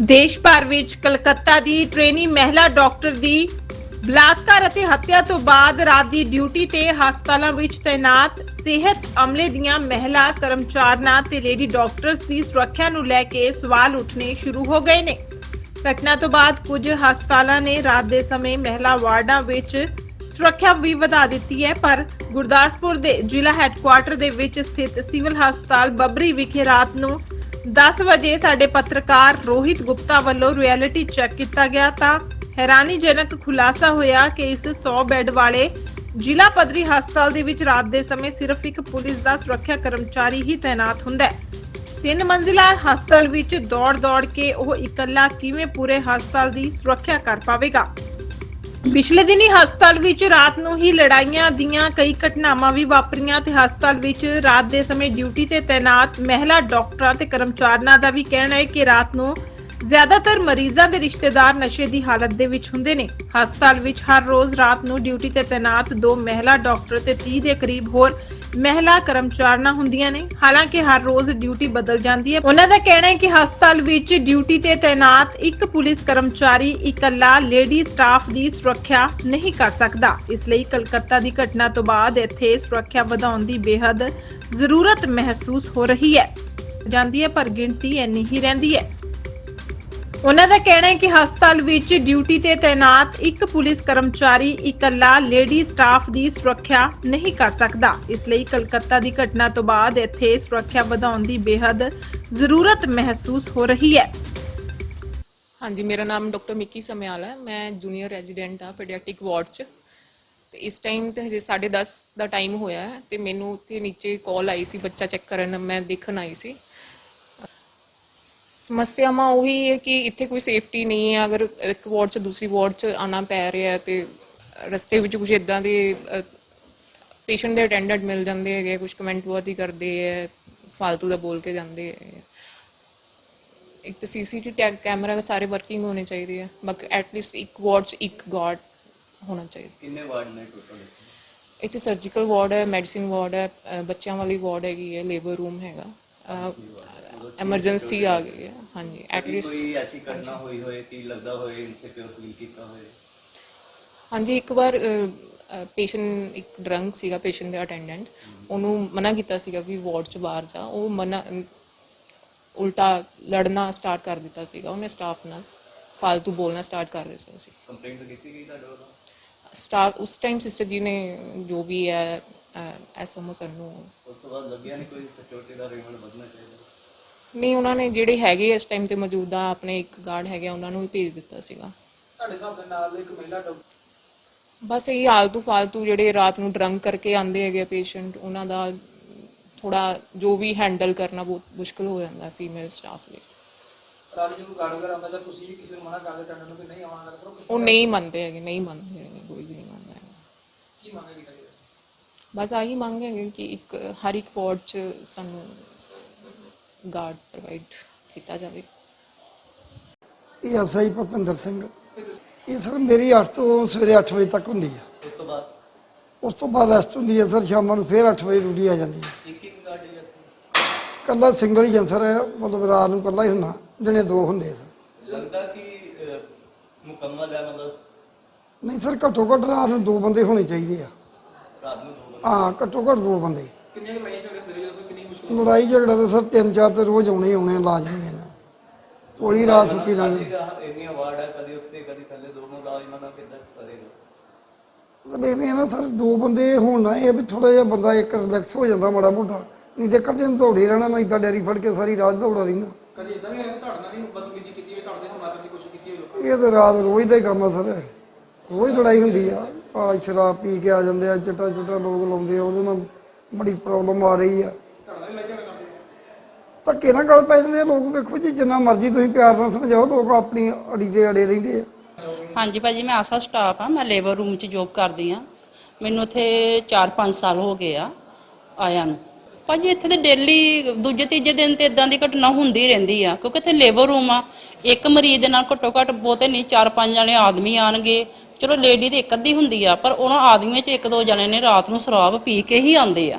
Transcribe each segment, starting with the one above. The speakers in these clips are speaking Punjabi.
ਦੇਸ਼ ਭਰ ਵਿੱਚ ਕਲਕੱਤਾ ਦੀ ਟ੍ਰੇਨੀ ਮਹਿਲਾ ਡਾਕਟਰ ਦੀ ਬਲਾਤਕਾਰ ਅਤੇ ਹੱਤਿਆ ਤੋਂ ਬਾਅਦ ਰਾਤ ਦੀ ਡਿਊਟੀ ਤੇ ਹਸਪਤਾਲਾਂ ਵਿੱਚ ਤਾਇਨਾਤ ਸਿਹਤ ਅਮਲੇ ਦੀਆਂ ਮਹਿਲਾ ਕਰਮਚਾਰੀਆਂ ਤੇ ਲੇਡੀ ਡਾਕਟਰਸ ਦੀ ਸੁਰੱਖਿਆ ਨੂੰ ਲੈ ਕੇ ਸਵਾਲ ਉੱਠਣੇ ਸ਼ੁਰੂ ਹੋ ਗਏ ਨੇ। ਘਟਨਾ ਤੋਂ ਬਾਅਦ ਕੁਝ ਹਸਪਤਾਲਾਂ ਨੇ ਰਾਤ ਦੇ ਸਮੇਂ ਮਹਿਲਾ ਵਾਰਡਾਂ ਵਿੱਚ ਸੁਰੱਖਿਆ ਵੀ ਵਧਾ ਦਿੱਤੀ ਹੈ, ਪਰ ਗੁਰਦਾਸਪੁਰ ਦੇ ਜ਼ਿਲ੍ਹਾ ਹੈੱਡਕੁਆਰਟਰ ਦੇ ਵਿੱਚ ਸਥਿਤ ਸਿਵਲ ਹਸਪਤਾਲ ਬੱਬਰੀ ਵਿਖੇ ਰਾਤ ਨੂੰ 10 ਵਜੇ ਸਾਡੇ ਪੱਤਰਕਾਰ ਰੋਹਿਤ ਗੁਪਤਾ ਵੱਲੋਂ ਰਿਐਲਿਟੀ ਚੈੱਕ ਕੀਤਾ ਗਿਆ ਤਾਂ ਹੈਰਾਨੀਜਨਕ ਖੁਲਾਸਾ ਹੋਇਆ ਕਿ ਇਸ 100 ਬੈੱਡ ਵਾਲੇ ਜ਼ਿਲ੍ਹਾ ਪੱਧਰੀ ਹਸਪਤਾਲ ਦੇ ਵਿੱਚ ਰਾਤ ਦੇ ਸਮੇਂ ਸਿਰਫ ਇੱਕ ਪੁਲਿਸ ਦਾ ਸੁਰੱਖਿਆ ਕਰਮਚਾਰੀ ਹੀ ਤਾਇਨਾਤ ਹੁੰਦਾ ਹੈ। ਤਿੰਨ ਮੰਜ਼ਿਲਾ ਹਸਪਤਾਲ ਵਿੱਚ ਦੌੜ-ਦੌੜ ਕੇ ਉਹ ਇਕੱਲਾ ਕਿਵੇਂ ਪੂਰੇ ਹਸਪਤਾਲ ਦੀ ਸੁਰੱਖਿਆ ਕਰ ਪਾਵੇਗਾ? ਪਿਛਲੇ ਦਿਨੀ ਹਸਪਤਾਲ ਵਿੱਚ ਰਾਤ ਨੂੰ ਹੀ ਲੜਾਈਆਂ ਦੀਆਂ ਕਈ ਘਟਨਾਵਾਂ ਵੀ ਵਾਪਰੀਆਂ ਤੇ ਹਸਪਤਾਲ ਵਿੱਚ ਰਾਤ ਦੇ ਸਮੇਂ ਡਿਊਟੀ ਤੇ ਤਾਇਨਾਤ ਮਹਿਲਾ ਡਾਕਟਰਾਂ ਤੇ ਕਰਮਚਾਰੀਆਂ ਦਾ ਵੀ ਕਹਿਣਾ ਹੈ ਕਿ ਰਾਤ ਨੂੰ ਜ਼ਿਆਦਾਤਰ ਮਰੀਜ਼ਾਂ ਦੇ ਰਿਸ਼ਤੇਦਾਰ ਨਸ਼ੇ ਦੀ ਹਾਲਤ ਦੇ ਵਿੱਚ ਹੁੰਦੇ ਨੇ। ਹਸਪਤਾਲ ਵਿੱਚ ਹਰ ਰੋਜ਼ ਰਾਤ ਨੂੰ ਡਿਊਟੀ ਤੇ ਤਾਇਨਾਤ ਦੋ ਮਹਿਲਾ ਡਾਕਟਰ ਤੇ 30 ਦੇ ਕਰੀਬ ਹੋਰ ਮਹਿਲਾ ਕਰਮਚਾਰੀਆਂ ਹੁੰਦੀਆਂ ਨੇ। ਹਾਲਾਂਕਿ ਹਰ ਰੋਜ਼ ਡਿਊਟੀ ਬਦਲ ਜਾਂਦੀ ਹੈ। ਉਹਨਾਂ ਦਾ ਕਹਿਣਾ ਹੈ ਕਿ ਹਸਪਤਾਲ ਵਿੱਚ ਡਿਊਟੀ ਤੇ ਤਾਇਨਾਤ ਇੱਕ ਪੁਲਿਸ ਕਰਮਚਾਰੀ ਇਕੱਲਾ ਲੇਡੀ ਸਟਾਫ ਦੀ ਸੁਰੱਖਿਆ ਨਹੀਂ ਕਰ ਸਕਦਾ। ਇਸ ਲਈ ਕਲਕੱਤਾ ਦੀ ਘਟਨਾ ਤੋਂ ਬਾਅਦ ਇੱਥੇ ਸੁਰੱਖਿਆ ਵਧਾਉਣ ਦੀ ਬੇਹੱਦ ਜ਼ਰੂਰਤ ਮਹਿਸੂਸ ਹੋ ਰਹੀ ਹੈ। ਜਾਂਦੀ ਹੈ ਪਰ ਗਿਣਤੀ ਇੰਨੀ ਹੀ ਰਹਿੰਦੀ ਹੈ। ਉਹਨਾਂ ਦਾ ਕਹਿਣਾ ਹੈ ਕਿ ਹਸਪਤਾਲ ਵਿੱਚ ਡਿਊਟੀ ਤੇ ਤਾਇਨਾਤ ਇੱਕ ਪੁਲਿਸ ਕਰਮਚਾਰੀ ਇਕੱਲਾ ਲੇਡੀ ਸਟਾਫ ਦੀ ਸੁਰੱਖਿਆ ਨਹੀਂ ਕਰ ਸਕਦਾ। ਇਸ ਲਈ ਕਲਕੱਤਾ ਦੀ ਘਟਨਾ ਤੋਂ ਬਾਅਦ ਇੱਥੇ ਸੁਰੱਖਿਆ ਵਧਾਉਣ ਦੀ ਬੇਹੱਦ ਜ਼ਰੂਰਤ ਮਹਿਸੂਸ ਹੋ ਰਹੀ ਹੈ। ਹਾਂਜੀ, ਮੇਰਾ ਨਾਮ ਡਾਕਟਰ ਮਿੱਕੀ ਸਮਿਆਲ ਹੈ। ਮੈਂ ਜੂਨੀਅਰ ਰੈਜ਼ੀਡੈਂਟ ਆ ਪੀਡੀਆਟ੍ਰਿਕ ਵਾਰਡ 'ਚ। ਤੇ ਇਸ ਟਾਈਮ ਤੇ ਹਜੇ 10:30 ਦਾ ਟਾਈਮ ਹੋਇਆ ਹੈ ਤੇ ਮੈਨੂੰ ਉੱਥੇ ਨੀਚੇ ਕਾਲ ਆਈ ਸੀ, ਬੱਚਾ ਚੈੱਕ ਕਰਨ, ਮੈਂ ਦੇਖਣ ਆਈ ਸੀ। ਸਮੱਸਿਆਵਾਂ ਉਹੀ ਹੈ ਕਿ ਇੱਥੇ ਕੋਈ ਸੇਫਟੀ ਨਹੀਂ ਹੈ। ਅਗਰ ਇੱਕ ਵਾਰਡ 'ਚ ਦੂਸਰੀ ਵਾਰਡ 'ਚ ਆਣਾ ਪੈ ਰਿਹਾ ਹੈ ਤੇ ਰਸਤੇ ਵਿੱਚ ਕੁਝ ਇਦਾਂ ਦੇ ਪੇਸ਼ੈਂਟ ਦੇ ਅਟੈਂਡੈਂਟ ਮਿਲ ਜਾਂਦੇ ਹੈਗੇ ਕੁਝ ਕਮੈਂਟ ਬਹੁਤ ਹੀ ਕਰਦੇ ਹੈ ਫालतू ਦਾ ਬੋਲ ਕੇ ਜਾਂਦੇ ਹੈ ਇੱਕ ਤਾਂ ਸੀਸੀਟੀ ਟੈਗ ਕੈਮਰਾ ਸਾਰੇ ਵਰਕਿੰਗ ਹੋਣੇ ਚਾਹੀਦੇ ਆ। ਬਾਕੀ ਐਟਲੀਸਟ ਇੱਕ ਵਾਰਡ 'ਚ ਇੱਕ ਗਾਰਡ ਹੋਣਾ ਚਾਹੀਦਾ। ਕਿੰਨੇ ਵਾਰਡ ਨੇ ਟੋਟਲ ਇੱਥੇ? ਸਰਜੀਕਲ ਵਾਰਡ ਹੈ ਮੈਡੀਸਿਨ ਵਾਰਡ ਹੈ ਬੱਚਿਆਂ ਵਾਲੀ ਵਾਰਡ ਹੈਗੀ ਹੈ ਲੇਬਰ ਰੂਮ ਹੈਗਾ। ਐਮਰਜੈਂਸੀ ਆ ਗਈ ਹੈ ਹਾਂਜੀ ਐਟਲੀਸਟ ਕੋਈ ਐਸੀ ਘਟਨਾ ਹੋਈ ਹੋਏ ਕਿ ਲੱਗਦਾ ਹੋਏ ਇਨਸਿਕਿਉਰ ਫੀਲ ਕੀਤਾ ਹੋਏ? ਹਾਂਜੀ ਇੱਕ ਵਾਰ ਪੇਸ਼ੈਂਟ ਇੱਕ ਡਰੰਕ ਸੀਗਾ ਪੇਸ਼ੈਂਟ ਦਾ ਅਟੈਂਡੈਂਟ ਉਹਨੂੰ ਮਨਾ ਕੀਤਾ ਸੀਗਾ ਕਿ ਵਾਰਡ 'ਚ ਬਾਹਰ ਜਾ ਉਹ ਮਨਾ ਉਲਟਾ ਲੜਨਾ ਸਟਾਰਟ ਕਰ ਦਿੱਤਾ ਸੀਗਾ ਉਹਨੇ ਸਟਾਫ ਨਾਲ ਫालतू ਬੋਲਣਾ ਸਟਾਰਟ ਕਰ ਦਿੱਤਾ ਸੀ। ਕੰਪਲੇਂਟ ਕੀਤੀ ਗਈ ਤੁਹਾਡੇ ਵੱਲੋਂ? ਸਟਾਫ ਉਸ ਟਾਈਮ ਸਿਸਟਰ ਜੀ ਨੇ ਜੋ ਵੀ ਹੈ ਐਸਐਮਓ ਸਾਨੂੰ ਉਸ ਤੋਂ ਬਾਅਦ ਲੱਗਿਆ ਨਹੀਂ ਕੋਈ ਸਿਕਿਉਰਿਟੀ ਦਾ ਅਰੇਂਜਮੈਂਟ ਵਧਣਾ ਚਾਹੀਦਾ? ਨਹੀਂ ਉਹਨਾਂ ਨੇ ਜਿਹੜੇ ਹੈਗੇ ਇਸ ਟਾਈਮ ਤੇ ਮੌਜੂਦਾ ਆਪਣੇ ਇੱਕ ਗਾਰਡ ਹੈਗੇ ਆ, ਉਹਨਾਂ ਨੂੰ ਵੀ ਭੇਜ ਦਿੱਤਾ ਸੀਗਾ। ਤੁਹਾਡੇ ਹਿਸਾਬ ਦੇ ਨਾਲ ਇੱਕ ਮਹਿਲਾ ਡਾਕਟਰ ਬਸ ਇਹ ਆਲਤੂ ਫਾਲਤੂ ਜਿਹੜੇ ਰਾਤ ਨੂੰ ਡਰੰਕ ਕਰਕੇ ਆਂਦੇ ਹੈਗੇ ਪੇਸ਼ੈਂਟ ਉਹਨਾਂ ਦਾ ਥੋੜਾ ਜੋ ਵੀ ਹੈਂਡਲ ਕਰਨਾ ਬਹੁਤ ਮੁਸ਼ਕਲ ਹੋ ਜਾਂਦਾ ਫੀਮੇਲ ਸਟਾਫ ਲਈ। ਰਾਜ ਜੀ ਨੂੰ ਗਾਰਡ ਵਗੈਰਾ ਆਉਂਦਾ ਜਾਂ ਤੁਸੀਂ ਵੀ ਕਿਸੇ ਨੂੰ ਮਨਾ ਕਰ ਦਿੱਤਾ ਨੂੰ ਕਿ ਨਹੀਂ ਆਉਣਾ ਗੱਲ ਕਰੋ ਉਹ ਨਹੀਂ ਮੰਨਦੇ ਹੈਗੇ ਨਹੀਂ ਮੰਨਦੇ ਹੈਗੇ ਕੋਈ ਵੀ ਨਹੀਂ ਮੰਨਦਾ ਹੈਗਾ। ਕੀ ਮੰਗੇ ਕੀਤਾ ਜੀ ਬਸ ਆਹੀ ਮੰਗ ਹੈਗੇ ਕਿ ਇੱਕ ਹਰ ਇੱਕ ਵਾਰਡ 'ਚ ਸਾਨੂੰ ਗਾਰਡ ਪ੍ਰੋਵਾਈਡ ਕੀਤਾ ਜਾਵੇ। ਇਹ ਐਸਆਈ ਭੁਪਿੰਦਰ ਸਿੰਘ। ਇਹ ਸਰ ਮੇਰੀ 8 ਤੋਂ ਸਵੇਰੇ 8 ਵਜੇ ਤੱਕ ਹੁੰਦੀ ਹੈ ਉਸ ਤੋਂ ਬਾਅਦ? ਉਸ ਤੋਂ ਬਾਅਦ ਰੈਸਟ ਹੁੰਦੀ ਹੈ ਸਰ ਸ਼ਾਮਾਂ ਨੂੰ ਫੇਰ 8 ਵਜੇ ਡਿਊਟੀ ਆ ਜਾਂਦੀ ਹੈ ਇੱਕ ਇੱਕ ਕੱਲਾ ਸਿੰਗਲ ਹੀ ਜੰਸਰ ਹੈ ਮਤਲਬ ਰਾਤ ਨੂੰ ਕੱਲਾ ਹੀ ਹੁੰਦਾ ਦਿਨੇ ਦੋ ਹੁੰਦੇ ਸਰ ਲੱਗਦਾ ਕਿ ਮੁਕੰਮਲ ਹੈ ਮਤਲਬ? ਨਹੀਂ ਸਰ ਘੱਟੋ ਘੱਟ ਰਾਤ ਨੂੰ ਦੋ ਬੰਦੇ ਹੋਣੇ ਚਾਹੀਦੇ ਆ। ਰਾਤ ਨੂੰ ਦੋ ਹਾਂ ਘੱਟੋ ਘੱਟ ਦੋ ਬੰਦੇ। ਕਿੰਨੀਆਂ ਕੁ ਲੜਾਈਆਂ ਝਗੜੇ ਹੁੰਦੇ ਰਹੇ ਜਦੋਂ ਕਿੰਨੀ ਮੁਸ਼ਕਲ ਲੜਾਈ ਝਗੜਾ ਤਾਂ ਸਰ ਤਿੰਨ ਚਾਰ ਤੇ ਰੋਜ਼ ਆਉਣੇ ਹੀ ਆਉਣੇ ਆ, ਲਾਜ਼ਮੀ ਹੈ ਨਾ। ਕੋਈ ਰਾਤ ਸੁੱਕੀ ਲੰਘ ਸਾਡੀ ਇੰਨੀਆਂ ਵਾਰਡ ਹੈ ਕਦੀ ਉੱਤੇ ਕਦੀ ਥੱਲੇ ਦੋਨੋਂ ਦਾ ਇਹਨਾਂ ਦਾ ਕਿੱਦਾਂ ਸਰੇਗਾ ਸਰ ਇਹ ਨਾ ਸਰ ਦੋ ਬੰਦੇ ਹੋਣ ਨਾ ਇਹ ਵੀ ਥੋੜਾ ਜਿਹਾ ਬੰਦਾ ਇੱਕ ਰਿਲੈਕਸ ਹੋ ਜਾਂਦਾ ਮਾੜਾ ਮੋਟਾ। ਨਹੀਂ ਤੇ ਕਦੇ ਨੂੰ ਦੌੜੇ ਰਹਿਣਾ ਮੈਂ ਇਦਾਂ ਡੈਰੀ ਫੜ ਕੇ ਸਾਰੀ ਰਾਤ ਦੌੜਾ ਰਹਿੰਦਾ। ਕਦੀ ਇਦਾਂ ਵੀ ਹੋਇਆ ਕਿ ਤੁਹਾਡੇ ਨਾਲ ਵੀ ਬਦਤਮੀਜ਼ੀ ਕੀਤੀ ਹੋਵੇ ਤੁਹਾਡੇ ਤੇ ਹਮਲਾ ਕਰਨ ਦੀ ਕੋਸ਼ਿਸ਼ ਕੀਤੀ ਹੋਵੇ ਲੋਕਾਂ ਇਹ ਤਾਂ ਰਾਤ ਰੋਜ਼ ਦਾ ਹੀ ਕੰਮ ਆ ਸਰ। ਰੋਜ਼ ਲੜਾਈ ਹੁੰਦੀ ਆ। ਆ ਸ਼ਰਾਬ ਪੀ ਕੇ ਆ ਜਾਂਦੇ ਆ ਚਿੱਟਾ ਚੁੱਟਾ ਲੋਕ ਲਾਉਂਦੇ ਆ ਉਹਦੇ ਨਾਲ ਬੜੀ ਪ੍ਰੋਬਲਮ ਆ ਰਹੀ ਆ ਤੁਹਾਡੇ ਨਾਲ ਵੀ ਲੜਾਈ ਝਗੜਾ ਕਰਦੇ ਹੋ। ਧੱਕੇ ਨਾਲ ਗੱਲ ਪੈ ਜਾਂਦੇ ਆ ਲੋਕ ਵੇਖੋ ਜੀ, ਜਿੰਨਾ ਮਰਜ਼ੀ ਤੁਸੀਂ ਪਿਆਰ ਨਾਲ ਸਮਝਾਓ, ਲੋਕ ਆਪਣੀ ਅੜੀ ਤੇ ਅੜੇ ਰਹਿੰਦੇ ਆ। ਹਾਂਜੀ ਭਾਜੀ, ਮੈਂ ਆਸਾ ਸਟਾਫ ਆ ਮੈਂ ਲੇਬਰ ਰੂਮ 'ਚ ਜੋਬ ਕਰਦੀ ਆ ਮੈਨੂੰ ਇੱਥੇ 4-5 ਸਾਲ ਹੋ ਗਏ ਆ ਆਇਆਂ ਨੂੰ। ਭਾਜੀ, ਇੱਥੇ ਤੇ ਡੇਲੀ ਦੂਜੇ ਤੀਜੇ ਦਿਨ ਤੇ ਇਦਾਂ ਦੀ ਘਟਨਾ ਹੁੰਦੀ ਰਹਿੰਦੀ ਆ, ਕਿਉਂਕਿ ਇੱਥੇ ਲੇਬਰ ਰੂਮ ਆ। ਇੱਕ ਮਰੀਜ਼ ਦੇ ਨਾਲ ਘੱਟੋ ਘੱਟ ਬਹੁਤੇ ਨਹੀਂ 4-5 ਜਣੇ ਆਦਮੀ ਆਣਗੇ। ਚਲੋ ਲੇਡੀ ਤੇ ਇੱਕ ਅੱਧੀ ਹੁੰਦੀ ਆ, ਪਰ ਉਹਨਾਂ ਆਦਮੀਆਂ 'ਚ ਇੱਕ ਦੋ ਜਣੇ ਨੇ ਰਾਤ ਨੂੰ ਸ਼ਰਾਬ ਪੀ ਕੇ ਹੀ ਆਉਂਦੇ ਆ।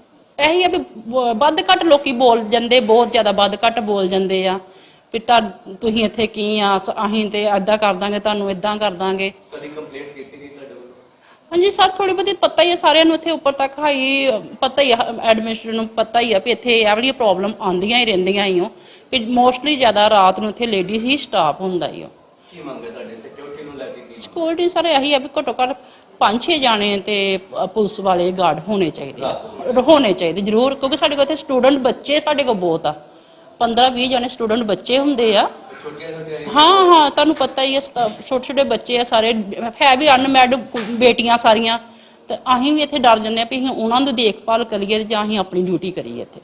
ਇਹੀ ਆ ਵੀ ਵੱਧ ਘੱਟ ਲੋਕੀ ਬੋਲ ਜਾਂਦੇ ਬਹੁਤ ਜ਼ਿਆਦਾ ਵੱਧ ਘੱਟ ਬੋਲ ਜਾਂਦੇ ਆ। ਵੀ ਤਾਂ ਤੁਸੀਂ ਇੱਥੇ ਕੀ ਆ ਅਸੀਂ ਤੇ ਐਦਾਂ ਕਰ ਦਾਂਗੇ ਤੁਹਾਨੂੰ ਇਦਾਂ ਕਰ ਦਾਂਗੇ। ਕਦੀ ਕੰਪਲੇਂਟ ਕੀਤੀ ਗਈ ਤੁਹਾਡੇ ਵੱਲੋਂ? ਹਾਂਜੀ ਸਰ ਥੋੜੀ ਬਹੁਤੀ ਪਤਾ ਹੀ ਹੈ ਸਾਰਿਆਂ ਨੂੰ ਇੱਥੇ ਉੱਪਰ ਤੱਕ ਹਾਈ ਪਤਾ ਹੀ ਹੈ ਐਡਮਿਨਿਸਟ੍ਰੇਸ਼ਨ ਨੂੰ ਪਤਾ ਹੀ ਆ ਵੀ ਇੱਥੇ ਇਹ ਵਾਲੀ ਪ੍ਰੋਬਲਮ ਆਉਂਦੀਆਂ ਹੀ ਰਹਿੰਦੀਆਂ ਹੀ ਹੋ ਵੀ ਮੋਸਟਲੀ ਜ਼ਿਆਦਾ ਰਾਤ ਨੂੰ ਇੱਥੇ ਲੇਡੀਜ਼ ਹੀ ਸਟਾਫ ਹੁੰਦਾ ਹੀ ਹੋ ਕੀ ਮੰਗੇ ਤੁਹਾਡੇ? ਸਿਕਿਉਰਿਟੀ ਨੂੰ ਲੈ ਕੇ ਕੀ ਸਿਕਿਉਰਿਟੀ ਸਰ ਇਹੀ ਆ ਵੀ ਘੱਟੋ ਘੱਟ ਪੰਜ ਛੇ ਜਾਣੇ ਤੇ ਅ, ਪੁਲਿਸ ਵਾਲੇ ਗਾਰਡ ਹੋਣੇ ਚਾਹੀਦੇ ਆ। ਹੋਣੇ ਚਾਹੀਦੇ ਜ਼ਰੂਰ ਕਿਉਂਕਿ ਸਾਡੇ ਕੋਲ ਇੱਥੇ ਸਟੂਡੈਂਟ ਬੱਚੇ ਸਾਡੇ ਕੋਲ ਬਹੁਤ ਆ। 15 20 ਜਾਣੇ ਸਟੂਡੈਂਟ ਬੱਚੇ ਹੁੰਦੇ ਆ। ਹਾਂ ਹਾਂ ਤੁਹਾਨੂੰ ਪਤਾ ਹੀ ਹੈ ਛੋਟੇ ਛੋਟੇ ਬੱਚੇ ਆ ਸਾਰੇ ਹੈ ਵੀ ਅਨਮੈਡ ਬੇਟੀਆਂ ਸਾਰੀਆਂ। ਤੇ ਅਸੀਂ ਵੀ ਇੱਥੇ ਡਰ ਜੰਨੇ ਆ ਵੀ ਅਸੀਂ ਉਹਨਾਂ ਦੀ ਦੇਖਭਾਲ ਕਰੀਏ ਜਾਂ ਅਸੀਂ ਆਪਣੀ ਡਿਊਟੀ ਕਰੀਏ ਇੱਥੇ।